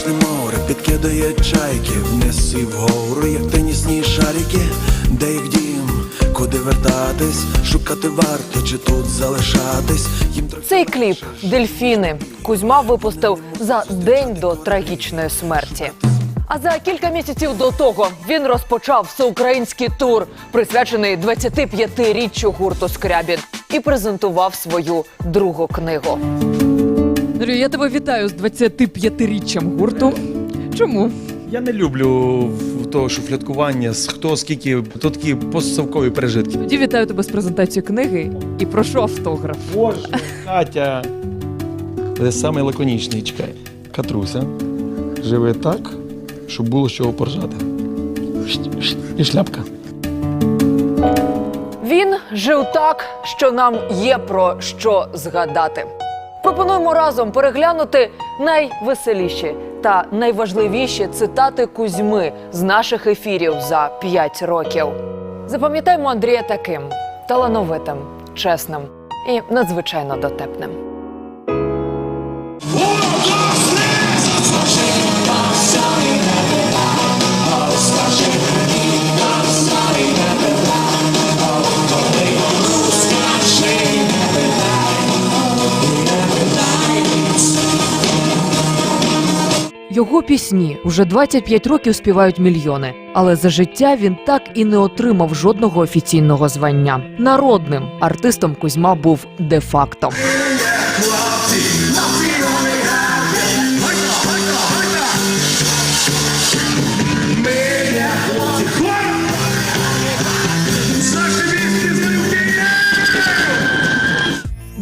безкінечне море підкидає чайки, і вгору, як тенісні шарики, де їх дім, куди вертатись, шукати варто чи тут залишатись. Їм Цей кліп Дельфіни Кузьма випустив за день до трагічної смерті. А за кілька місяців до того він розпочав всеукраїнський тур, присвячений 25-річчю гурту Скрябін, і презентував свою другу книгу. Дар'ю, я тебе вітаю з 25-річчям гурту. Чому? Я не люблю того шуфляткування, з хто скільки, то такі постсовкові пережитки. Тоді вітаю тебе з презентацією книги і прошу автограф. Боже, Катя. Це самий лаконічний, чекай. Катруся живе так, щоб було з чого поржати. І шляпка. Він жив так, що нам є про що згадати. Пропонуємо разом переглянути найвеселіші та найважливіші цитати Кузьми з наших ефірів за 5 років. Запам'ятаймо Андрія таким талановитим, чесним і надзвичайно дотепним. Пісні уже 25 років співають мільйони, але за життя він так і не отримав жодного офіційного звання. Народним артистом Кузьма був де-факто.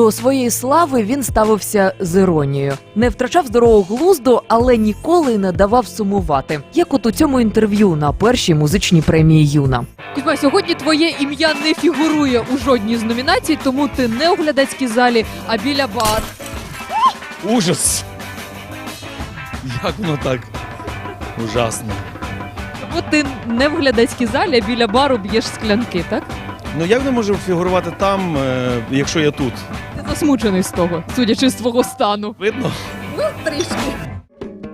До своєї слави він ставився з іронією, не втрачав здорового глузду, але ніколи не давав сумувати. Як от у цьому інтерв'ю на першій музичній премії Юна. Кузьма, сьогодні твоє ім'я не фігурує у жодній з номінацій, тому ти не у глядацькій залі, а біля бар. Ужас! Як воно так? Ужасно. Тому ти не в глядацькій залі, а біля бару б'єш склянки, так? Ну як не можу фігурувати там, е, якщо я тут? Ти засмучений з того, судячи з твого стану. Видно?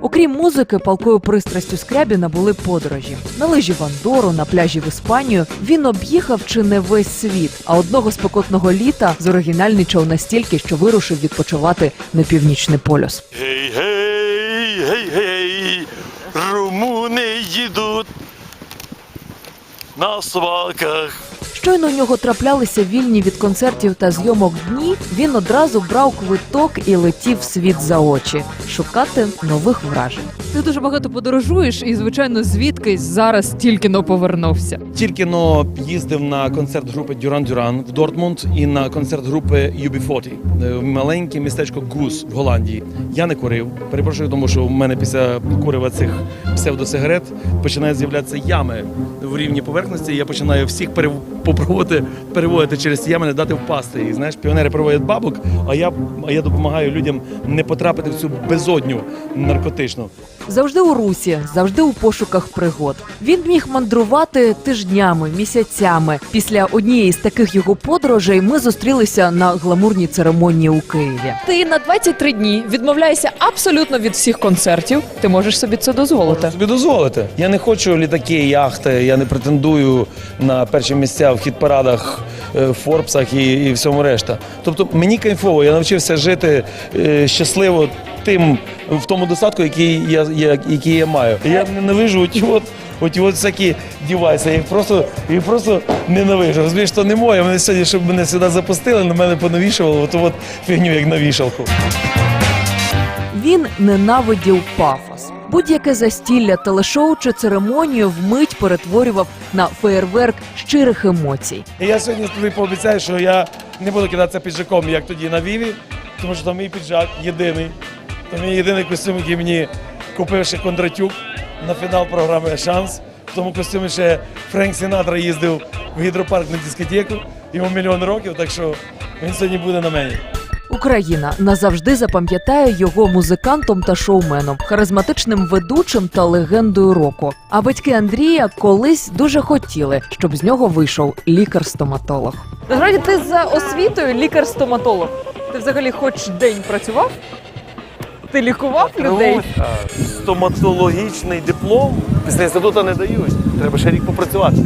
Окрім музики, палкою пристрастю Скрябіна були подорожі. На лижі в Андору, на пляжі в Іспанію він об'їхав чи не весь світ, а одного спекотного літа зоригінальничав настільки, що вирушив відпочивати на північний полюс. Гей, гей, гей, гей, румуни їдуть на свалках. Щойно у нього траплялися вільні від концертів та зйомок дні. Він одразу брав квиток і летів світ за очі шукати нових вражень. Ти дуже багато подорожуєш, і звичайно, звідкись зараз тільки но повернувся. Тільки но їздив на концерт групи Дюран Дюран в Дортмунд і на концерт групи UB40 е, в маленьке містечко Гус в Голландії. Я не курив. Перепрошую, тому що в мене після курива цих псевдосигарет починають з'являтися ями в рівні поверхності. і Я починаю всіх перев... попробувати переводити через ями, не дати впасти. І знаєш, піонери проводять бабок, а я, а я допомагаю людям не потрапити в цю безодню наркотичну. Завжди у русі, завжди у пошуках пригод. Він міг мандрувати тижнями, місяцями. Після однієї з таких його подорожей ми зустрілися на гламурній церемонії у Києві. Ти на 23 дні відмовляєшся абсолютно від всіх концертів. Ти можеш собі це дозволити. Собі дозволити. Я не хочу літаки, яхти, я не претендую на перші місця в хіт-парадах, е, Форбсах і, і всьому решта. Тобто мені кайфово, я навчився жити е, щасливо тим в тому достатку, який я, я, який я маю. Я ненавижу оті от. Оті от всякі дівайси, я їх просто, їх просто ненавижу. Розумієш, що не моє. Мене сьогодні, щоб мене сюди запустили, на мене понавішували, оту от фігню, як на вішалку. Він ненавидів пафос. Будь-яке застілля, телешоу чи церемонію вмить перетворював на феєрверк щирих емоцій. Я сьогодні тобі пообіцяю, що я не буду кидатися піджаком, як тоді на Віві, тому що там мій піджак єдиний. Це мій єдиний костюм, який мені купив ще Кондратюк на фінал програми Шанс. В тому костюмі ще Френк Сінатра їздив в гідропарк на дискотеку. Йому мільйон років, так що він сьогодні буде на мені. Україна назавжди запам'ятає його музикантом та шоуменом, харизматичним ведучим та легендою року. А батьки Андрія колись дуже хотіли, щоб з нього вийшов лікар-стоматолог. Насправді ти за освітою лікар-стоматолог. Ти взагалі хоч день працював? Ти лікував людей? Стоматологічний диплом після інституту не дають. Треба ще рік попрацювати.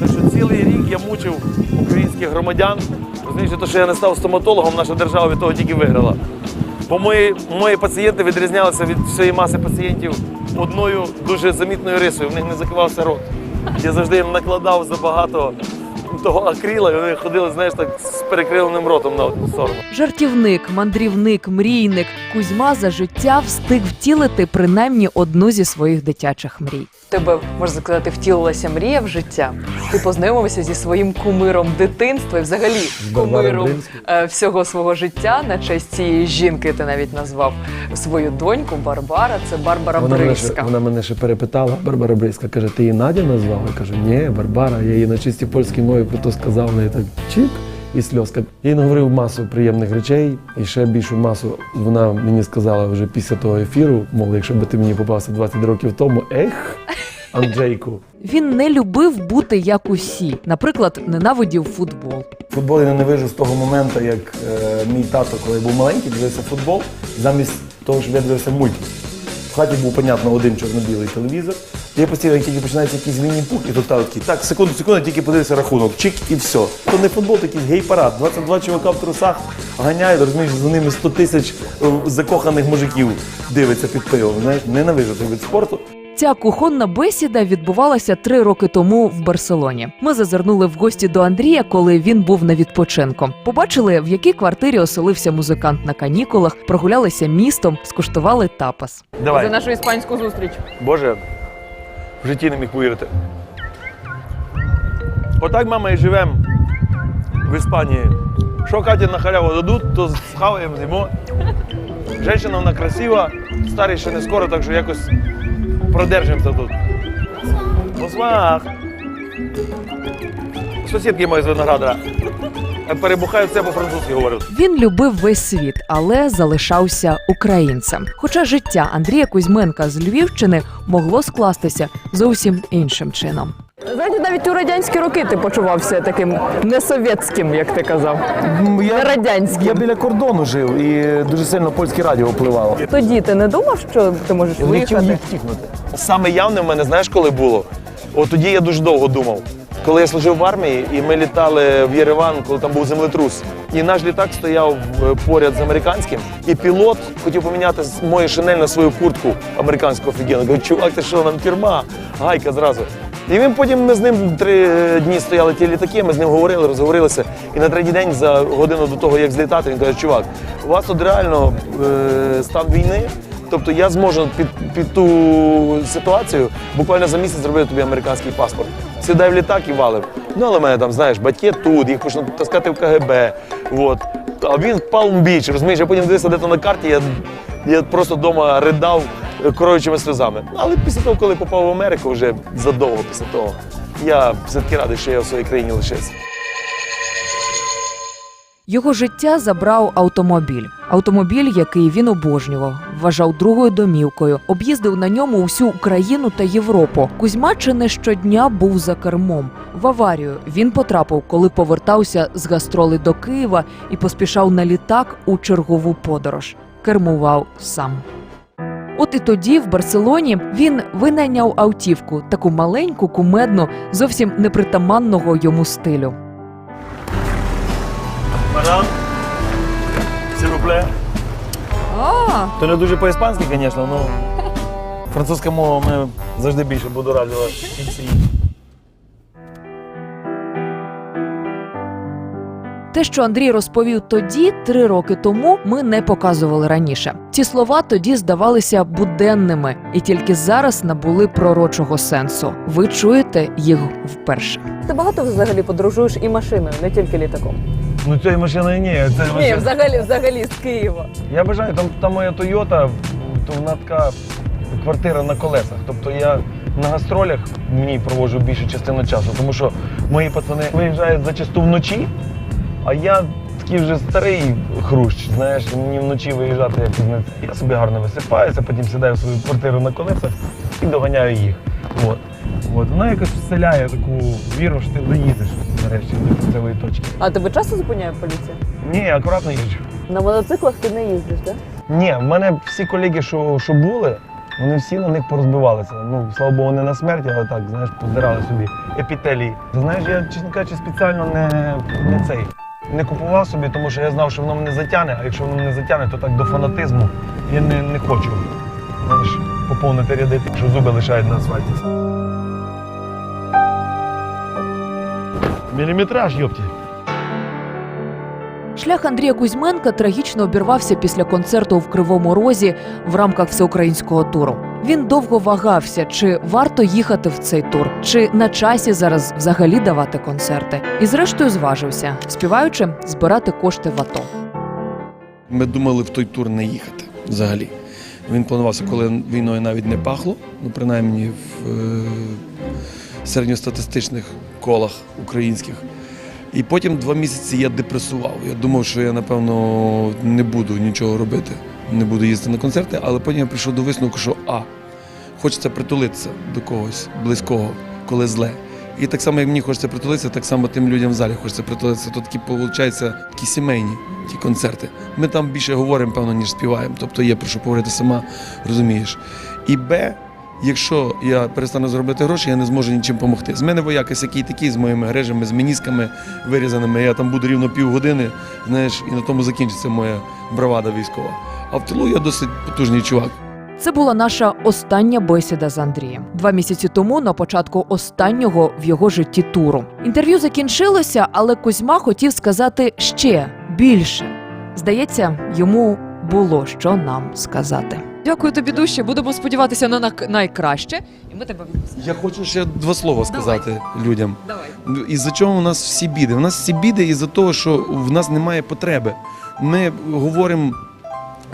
Так що цілий рік я мучив українських громадян. Розумієш, те, що я не став стоматологом, наша держава від того тільки виграла. Бо мої, мої пацієнти відрізнялися від всієї маси пацієнтів одною дуже замітною рисою. В них не закривався рот. Я завжди їм накладав забагато того акріла, і вони ходили, знаєш, так з перекриленим ротом на одну сторону. Жартівник, мандрівник, мрійник Кузьма за життя встиг втілити принаймні одну зі своїх дитячих мрій. Тебе можна сказати, втілилася мрія в життя. Ти познайомився зі своїм кумиром дитинства і взагалі кумиром е, всього свого життя на честь цієї жінки. Ти навіть назвав свою доньку Барбара. Це Барбара Вона мене, ще, Бриська. вона мене ще перепитала, Барбара Бризька, каже, ти її Надя назвав? Я кажу, ні, Барбара, я її на чистій польській мові про то сказав, в так чик і сльозка. Я їй наговорив масу приємних речей, і ще більшу масу вона мені сказала вже після того ефіру, мов, якщо би ти мені попався 20 років тому, ех, Анджейку. Він не любив бути як усі. Наприклад, ненавидів футбол. Футбол я ненавижу з того моменту, як е, мій тато, коли я був маленький, дивився футбол, замість того, щоб я дивився мультик. В хаті був, понятно, один чорно-білий телевізор. Я постійно, як тільки починається якийсь міні-пух, і то тато такий, так, секунду, секунду, тільки подивився рахунок, чик і все. То не футбол, то якийсь гей-парад. 22 чувака в трусах ганяють, розумієш, за ними 100 тисяч е, закоханих мужиків дивиться під пивом. Знаєш, ненавижу цей вид спорту. Ця кухонна бесіда відбувалася три роки тому в Барселоні. Ми зазирнули в гості до Андрія, коли він був на відпочинку. Побачили, в якій квартирі оселився музикант на канікулах, прогулялися містом, скуштували тапас. Давай. За нашу іспанську зустріч. Боже, в житті не міг повірити. Отак, мама, і живемо в Іспанії. Що Каті на халяву дадуть, то схаваємо зимо. Женщина вона красива, старий ще не скоро, так що якось продержимося тут. Босмах. Сусідки мої з виноградара. Перебухають все по-французьки говорять. Він любив весь світ, але залишався українцем. Хоча життя Андрія Кузьменка з Львівщини могло скластися зовсім іншим чином. Знаєте, навіть у радянські роки ти почувався таким несовєтським, як ти казав. Я, Не радянським. Я біля кордону жив і дуже сильно польське радіо впливало. Тоді ти не думав, що ти можеш виїхати? Саме явне в мене, знаєш, коли було? От тоді я дуже довго думав. Коли я служив в армії, і ми літали в Єреван, коли там був землетрус. І наш літак стояв е, поряд з американським, і пілот хотів поміняти мою шинель на свою куртку американську офігенну. Кажу, чувак, ти що, нам тюрма? Гайка зразу. І він потім ми з ним три е, дні стояли ті літаки, ми з ним говорили, розговорилися. І на третій день, за годину до того, як злітати, він каже, чувак, у вас тут реально е, стан війни. Тобто я зможу під, під ту ситуацію буквально за місяць зробити тобі американський паспорт. Сідай в літак і валив. Ну, але мене там, знаєш, батьки тут, їх почнуть таскати в КГБ. От. А він в Палм-Біч, розумієш, я потім дивився де-то на карті, я, я просто вдома ридав кроючими сльозами. Ну, Але після того, коли попав в Америку, вже задовго після того, я все-таки радий, що я в своїй країні лишився. Його життя забрав автомобіль. Автомобіль, який він обожнював, вважав другою домівкою, об'їздив на ньому всю Україну та Європу. Кузьма чи не щодня був за кермом. В аварію він потрапив, коли повертався з гастроли до Києва і поспішав на літак у чергову подорож. Кермував сам. От і тоді, в Барселоні, він винайняв автівку, таку маленьку, кумедну, зовсім непритаманного йому стилю. Мадам, сірупле. А, То не дуже по-іспанськи, звісно, але французька мова мене завжди більше будоражила, ніж всі. Те, що Андрій розповів тоді, три роки тому, ми не показували раніше. Ці слова тоді здавалися буденними і тільки зараз набули пророчого сенсу. Ви чуєте їх вперше. ти багато взагалі подорожуєш і машиною, не тільки літаком. Ну цієї машини ні. Це Ні, машина. взагалі, взагалі з Києва. Я бажаю, там, там моя Тойота, то вона така квартира на колесах. Тобто я на гастролях в ній проводжу більшу частину часу, тому що мої пацани виїжджають зачасту вночі, а я такий вже старий хрущ, знаєш, мені вночі виїжджати якось не. Я собі гарно висипаюся, потім сідаю в свою квартиру на колесах і доганяю їх. От. От. Вона якось вселяє таку віру, що ти доїдеш нарешті до кінцевої точки. А тебе часто зупиняє поліція? Ні, я акуратно їжджу. На мотоциклах ти не їздиш, так? Ні, в мене всі колеги, що, що були, вони всі на них порозбивалися. Ну, слава Богу, не на смерті, але так, знаєш, поздирали собі епітелії. Ти знаєш, я, чесно кажучи, спеціально не, не цей. Не купував собі, тому що я знав, що воно мене затягне, а якщо воно мене затягне, то так до фанатизму я не, не хочу. Знаєш, поповнити ряди, що зуби лишають на асфальті. Міліметраж, йопті. Шлях Андрія Кузьменка трагічно обірвався після концерту в Кривому Розі в рамках всеукраїнського туру. Він довго вагався, чи варто їхати в цей тур, чи на часі зараз взагалі давати концерти. І зрештою зважився, співаючи збирати кошти в АТО. Ми думали в той тур не їхати взагалі. Він планувався, коли війною навіть не пахло, ну принаймні в е, середньостатистичних колах українських. І потім два місяці я депресував. Я думав, що я, напевно, не буду нічого робити, не буду їздити на концерти, але потім я прийшов до висновку, що А, хочеться притулитися до когось близького, коли зле. І так само, як мені хочеться притулитися, так само тим людям в залі хочеться притулитися. Тут такі, виходить, такі сімейні ті концерти. Ми там більше говоримо, певно, ніж співаємо. Тобто є про що поговорити сама, розумієш. І Б, якщо я перестану заробляти гроші, я не зможу нічим допомогти. З мене вояки який такий, з моїми грижами, з менісками вирізаними. Я там буду рівно півгодини, знаєш, і на тому закінчиться моя бравада військова. А в тилу я досить потужний чувак. Це була наша остання бесіда з Андрієм. Два місяці тому, на початку останнього в його житті туру. Інтерв'ю закінчилося, але Кузьма хотів сказати ще більше. Здається, йому було що нам сказати. Дякую тобі дужче. Будемо сподіватися на на- найкраще. І ми тебе відпустимо. Я хочу ще два слова сказати людям. Давай. Із-за чого у нас всі біди? У нас всі біди із-за того, що в нас немає потреби. Ми говоримо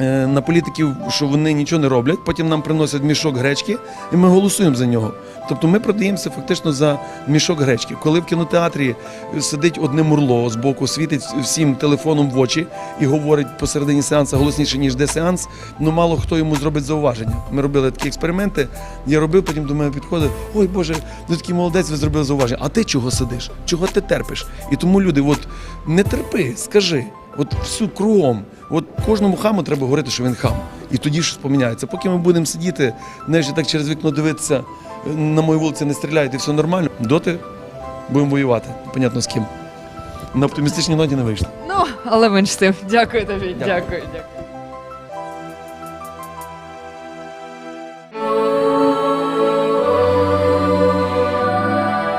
на політиків, що вони нічого не роблять, потім нам приносять мішок гречки, і ми голосуємо за нього. Тобто ми продаємося фактично за мішок гречки. Коли в кінотеатрі сидить одне мурло з боку, світить всім телефоном в очі і говорить посередині сеансу голосніше, ніж де сеанс, ну мало хто йому зробить зауваження. Ми робили такі експерименти. Я робив, потім до мене підходить, ой Боже, ну такий молодець, ви зробили зауваження. А ти чого сидиш? Чого ти терпиш? І тому люди, от не терпи, скажи. От всю кругом, от кожному хаму треба говорити, що він хам. І тоді щось поміняється. Поки ми будемо сидіти, знаєш, і так через вікно дивитися, на мою вулиці не стріляють і все нормально, доти будемо воювати. Понятно з ким. На оптимістичній ноті не вийшло. Ну, але менш з тим. Дякую тобі. Дякую, дякую.